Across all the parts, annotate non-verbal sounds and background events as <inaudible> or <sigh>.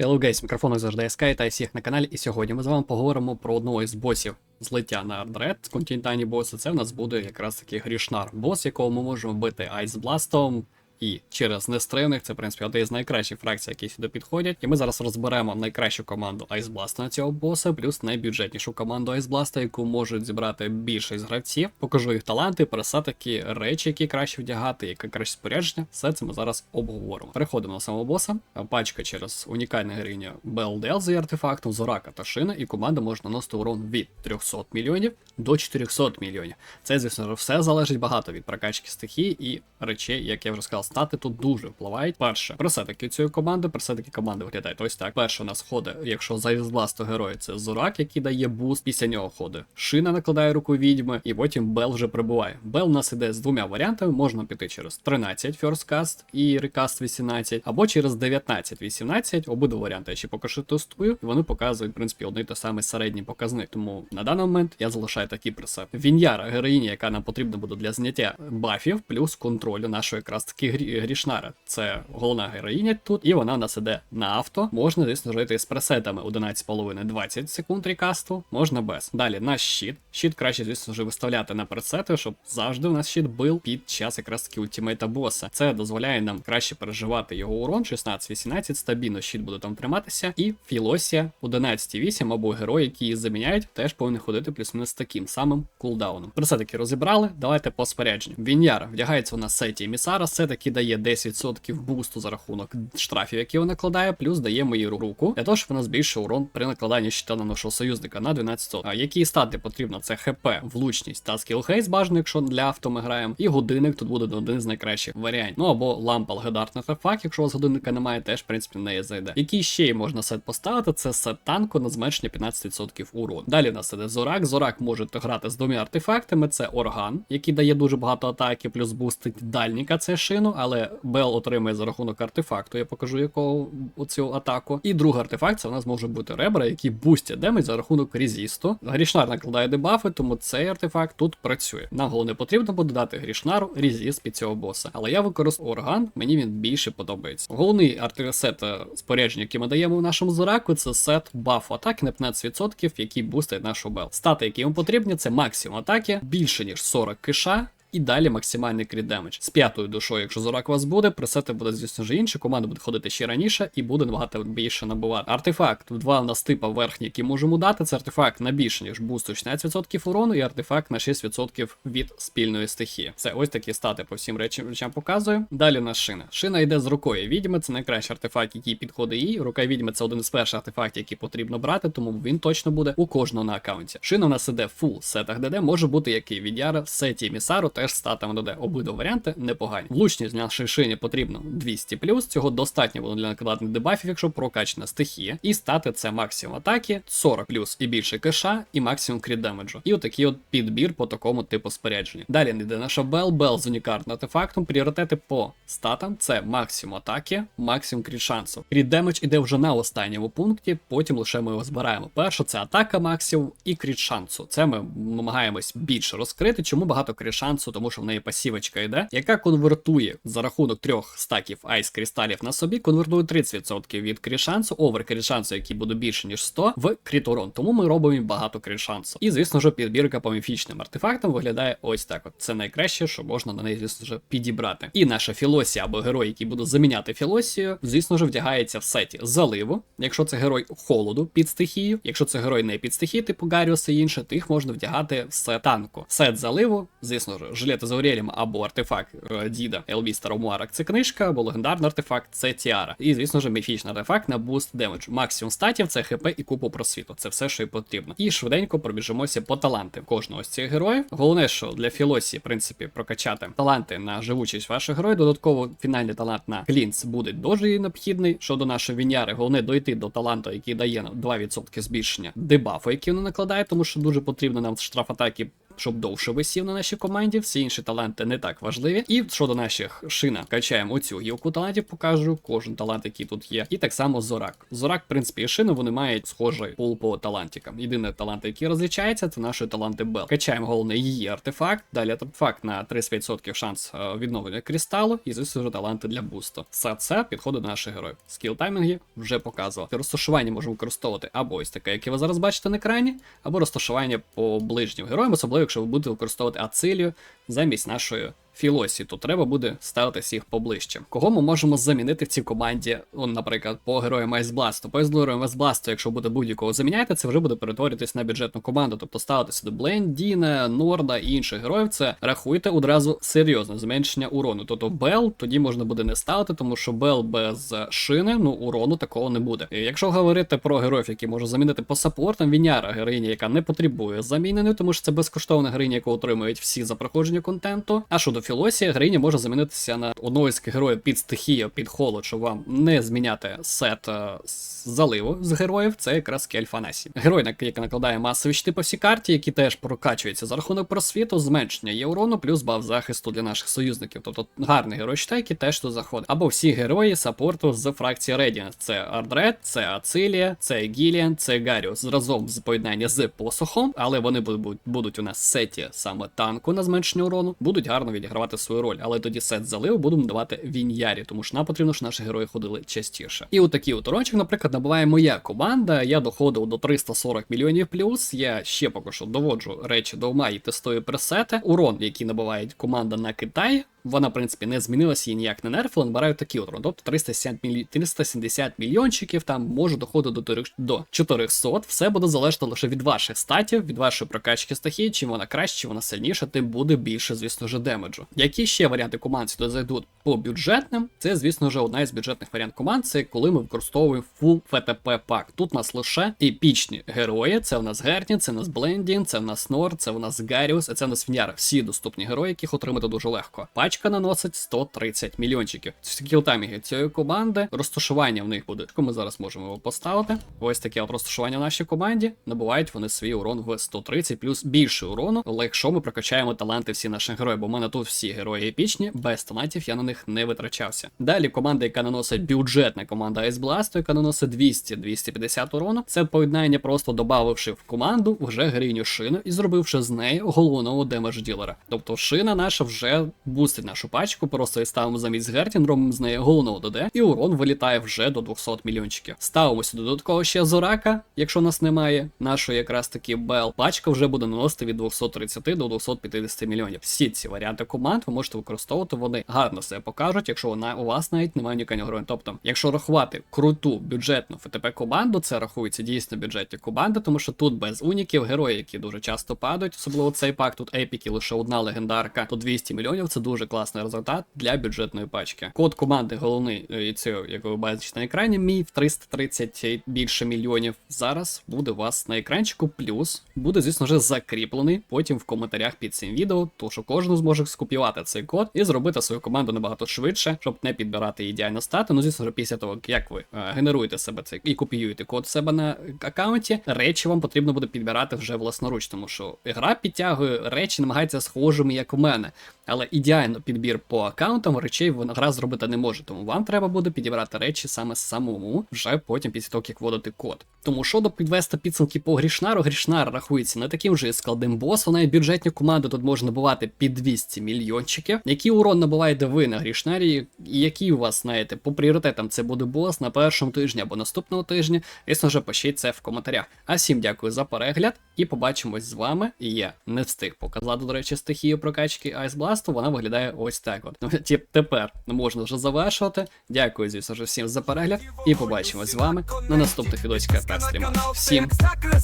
Hello guys, мікрофон завжди Sky та всіх на каналі, і сьогодні ми з вами поговоримо про одного із босів злиття на Ардред континентальні боси. Це в нас буде якраз таки Грішнар, бос, якого ми можемо бити Айсбластом. І через нестримних, це в принципі один з найкращих фракцій, які сюди підходять. І ми зараз розберемо найкращу команду Blast на цього боса, плюс найбюджетнішу команду Blast, яку можуть зібрати більшість гравців. Покажу їх таланти, пересадки, речі, які краще вдягати, яке краще спорядження. Все це ми зараз обговоримо. Переходимо на самого боса. Пачка через унікальне героїня BLDL з артефактом, Зорака та Шина, і команда може наносити урон від 300 мільйонів до 400 мільйонів. Це, звісно, все залежить багато від прокачки стихії і речей, як я вже сказав, стати тут дуже впливають. Перше, пресетики цієї команди, пресетики команди виглядають ось так. Перше у нас ходить, якщо за власного героя, це Зорак, який дає буст. Після нього ходить Шина накладає руку відьми, і потім Бел вже прибуває. Бел у нас іде з двома варіантами: можна піти через 13 First Cast і Recast 18, або через 19-18. Обидва варіанти я ще поки що тестую, і вони показують, в принципі, одний той самий середній показник. Тому на даний момент я залишаю такий пресет. Віньяра, героїня, яка нам потрібна буде для зняття бафів, плюс контролю нашої якраз таки Грішнара. Це головна героїня тут, і вона в нас іде на авто. Можна, звісно, жити з пресетами 11,5-20 секунд рекасту, можна без. Далі наш щит. Щит краще, звісно ж, виставляти на пресети, щоб завжди у нас щит бив під час якраз таки ультимейта боса. Це дозволяє нам краще переживати його урон, 16-18, стабільно щит буде там триматися. І Філосія 11,8 або герой, які її заміняють, теж повинен ходити плюс-мінус таким самим кулдауном. Пресетики розібрали. Давайте по спорядженню. Віньяра вдягається у нас сеті емісара, це таки дає 10% бусту за рахунок штрафів, які вона накладає, плюс дає мої руку, для того, щоб вона збільшує урон при накладанні щита на нашого союзника на 12%. А які стати потрібно? Це ХП, влучність та скілхейс бажано, якщо для авто ми граємо. І годинник тут буде один з найкращих варіантів. Ну або лампа легендарний артефакт, якщо у вас годинника немає, теж в принципі в неї зайде. Який ще й можна сет поставити? Це сет танку на зменшення 15% урону. Далі у нас іде Зорак. Зорак може грати з двома артефактами: це орган, який дає дуже багато атаки, плюс бустить дальніка, це шину, але Бел отримує за рахунок артефакту. Я покажу якого оцю атаку. І другий артефакт це у нас може бути ребра, які бустять демедж за рахунок резісту. Грішнар накладає дебафи, тому цей артефакт тут працює. Нам головне потрібно буде дати грішнару резіст під цього боса. Але я використовую орган, мені він більше подобається. Головний артефакт спорядження, який ми даємо в нашому зораку, це сет бафу атаки на 15%, який бустить нашу бел. Стати, які йому потрібні, це максимум атаки, більше ніж 40 киша. І далі максимальний кріт демедж. З п'ятою душою, якщо зорак у вас буде, пресети буде, звісно ж, інше, команда буде ходити ще раніше і буде набагато більше набувати. Артефакт два у нас типа верхні, які можемо дати. Це артефакт на більше, ніж бусту 16% урону, і артефакт на 6% від спільної стихії. Це ось такі стати по всім речам, речам показую. Далі у нас шина. Шина йде з рукою відьми, це найкращий артефакт, який підходить їй. Рука відьми це один із перших артефактів, які потрібно брати, тому він точно буде у кожного на аккаунті. Шина у нас іде фул сетах ДД, може бути який від Яра сеті Місару теж статами додає. Обидва варіанти непогані. Влучність нашій шині потрібно 200 цього достатньо було для накладних дебафів, якщо прокачана стихія. І стати це максимум атаки, 40 плюс і більше кеша, і максимум кріт демеджу. І отакий от підбір по такому типу спорядження. Далі не йде наша Бел, Бел з унікарним артефактом. Пріоритети по статам це максимум атаки, максимум кріт шансу. Кріт демедж іде вже на останньому пункті, потім лише ми його збираємо. Перше це атака максимум і кріт шансу. Це ми намагаємось більше розкрити. Чому багато кріт шансу? Тому що в неї пасівочка йде, яка конвертує за рахунок трьох стаків айс кристалів на собі, конвертує 30% від крішансу, овер крішансу, який буде більше ніж 100, в кріт-урон. Тому ми робимо багато крішансу. І, звісно ж, підбірка по міфічним артефактам виглядає ось так. От Це найкраще, що можна на неї, звісно ж, підібрати. І наша філосія або герой, який буде заміняти філосію, звісно ж, вдягається в сеті заливу. Якщо це герой холоду під стихію, якщо це герой не під стихії, типу Гаріуса і інше, то їх можна вдягати в сет танку. Сет заливу, звісно ж, жилети з Аурелієм або артефакт е, Діда Елві Старомуарак це книжка, або легендарний артефакт це Тіара. І, звісно ж, міфічний артефакт на буст демедж. Максимум статів це ХП і купу просвіту. Це все, що й потрібно. І швиденько пробіжимося по талантам кожного з цих героїв. Головне, що для Філосії, в принципі, прокачати таланти на живучість ваших героїв. Додатково фінальний талант на клінц буде дуже необхідний. Щодо нашої віняри, головне дойти до таланту, який дає нам 2% збільшення дебафу, який вона накладає, тому що дуже потрібно нам штраф атаки щоб довше висів на нашій команді. Всі інші таланти не так важливі. І щодо наших шина, качаємо оцю гілку талантів, покажу кожен талант, який тут є. І так само Зорак. Зорак, в принципі, і шину вони мають схожий пул по талантикам. Єдине талант, який розлічається, це наші таланти Бел. Качаємо головний її артефакт. Далі артефакт на 30% шанс е, відновлення кристалу, і звісно таланти для бусту. Все це підходить до наших героїв. Скіл таймінги вже показував. Розташування можемо використовувати або ось таке, яке ви зараз бачите на екрані, або розташування по ближнім героям, особливо якщо ви будете використовувати ацилію замість нашої. Філосі, то треба буде ставитися їх поближче. Кого ми можемо замінити в цій команді? Он, наприклад, по героям Айсбласту. По героям Айсбласту, якщо буде будь-якого заміняти, це вже буде перетворюватись на бюджетну команду, тобто ставитися до Блендіна, Норда і інших героїв. Це рахуйте одразу серйозно зменшення урону. Тобто Бел тоді можна буде не ставити, тому що Бел без шини, ну урону такого не буде. І якщо говорити про героїв, які можуть замінити по саппортам, Віняра героїня, яка не потребує заміненої, тому що це безкоштовна героїня, яку отримують всі за проходження контенту. А щодо Філосі, героїня може замінитися на одного з героїв під стихію, під холод, щоб вам не зміняти сет е, заливу з героїв. Це якраз Кельфанасі. Герой, який накладає масові щити по всій карті, які теж прокачуються за рахунок просвіту, зменшення є урону, плюс баф захисту для наших союзників. Тобто гарний герой щита, який теж тут заходить. Або всі герої саппорту з фракції Radiant. Це Ардред, це Ацилія, це Гіліан, це Гаріус. Разом з поєднання з посохом, але вони будуть, будуть у нас сеті саме танку на зменшення урону, будуть гарно відігравати свою роль. Але тоді сет залив будемо давати Віньярі, тому що нам потрібно, щоб наші герої ходили частіше. І у такий урончик, наприклад, набуває моя команда. Я доходив до 340 мільйонів плюс. Я ще поки що доводжу речі до ума і тестую пресети. Урон, який набуває команда на Китай. Вона, в принципі, не змінилася і ніяк не нерфила, набирають такий урон. Тобто 370, мілі... 370 мільйончиків, там може доходити до, до 400. Все буде залежати лише від ваших статів, від вашої прокачки стихії. Чим вона краще, чим вона сильніша, тим буде більше, звісно ж, демеджу. Які ще варіанти команд сюди зайдуть по бюджетним? Це, звісно ж, одна із бюджетних варіант команд. Це коли ми використовуємо full ФТП пак. Тут у нас лише епічні герої. Це в нас Герні, це в нас Блендін, це в нас Нор, це в нас Гаріус, а це в нас Віняра. Всі доступні герої, яких отримати дуже легко. Пачка наносить 130 мільйончиків. Скілтаймінги цієї команди, розташування в них буде. Ми зараз можемо його поставити. Ось таке от розташування в нашій команді. Набувають вони свій урон в 130 плюс більше урону. Але якщо ми прокачаємо таланти всі наших героїв, бо в мене тут всі герої епічні, без талантів я на них не витрачався. Далі команда, яка наносить бюджетна команда Ice Blast, яка наносить 200-250 урону. Це поєднання, просто додавши в команду вже гриню шину і зробивши з неї головного демедж ділера. Тобто шина наша вже бустить нашу пачку, просто і ставимо замість Гертін, робимо з неї головного ДД, і урон вилітає вже до 200 мільйончиків. Ставимо сюди додатково ще Зорака, якщо нас немає, нашої якраз таки Бел. Пачка вже буде наносити від 230 до 250 мільйонів. Всі ці варіанти команд ви можете використовувати, вони гарно себе покажуть, якщо вона у вас навіть немає унікального героя. Тобто, якщо рахувати круту бюджетну ФТП команду, це рахується дійсно бюджетні команди, тому що тут без уніків герої, які дуже часто падають, особливо цей пак, тут епіки лише одна легендарка, то 200 мільйонів це дуже класний результат для бюджетної пачки. Код команди головний, е, і це, як ви бачите на екрані, мій в 330 і більше мільйонів. Зараз буде у вас на екранчику, плюс буде, звісно ж, закріплений потім в коментарях під цим відео, тому що кожен зможе скопіювати цей код і зробити свою команду набагато швидше, щоб не підбирати ідеально стати. Ну, звісно ж, після того, як ви е, генеруєте себе цей і копіюєте код себе на аккаунті, речі вам потрібно буде підбирати вже власноруч, тому що гра підтягує речі, намагається схожими, як у мене. Але ідеально підбір по аккаунтам речей вона гра зробити не може. Тому вам треба буде підібрати речі саме самому, вже потім після того, як вводити код. Тому щодо підвести підсумки по грішнару, грішнар рахується не таким же складним босом. Навіть бюджетні команди тут можна набувати під 200 мільйончиків. Який урон набуваєте ви на грішнарі, і який у вас, знаєте, по пріоритетам це буде бос на першому тижні або наступного тижня. Звісно ж, пишіть це в коментарях. А всім дякую за перегляд і побачимось з вами. І я не встиг показати, до речі, стихію прокачки Ice Blast, вона виглядає ось так от. <laughs> Тіп- Тепер можна вже завершувати. Дякую, звісно ж, всім за перегляд і побачимось з вами на наступних відосиках та стрімах. Всім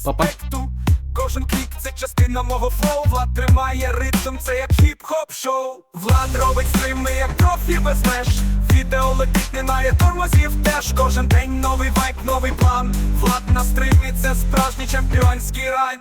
па-па. Кожен клік це частина мого флоу Влад тримає ритм, це як хіп-хоп шоу Влад робить стріми, як профі без меж Відео летить, немає тормозів теж Кожен день новий вайп, новий план Влад на стримі, це справжній чемпіонський райд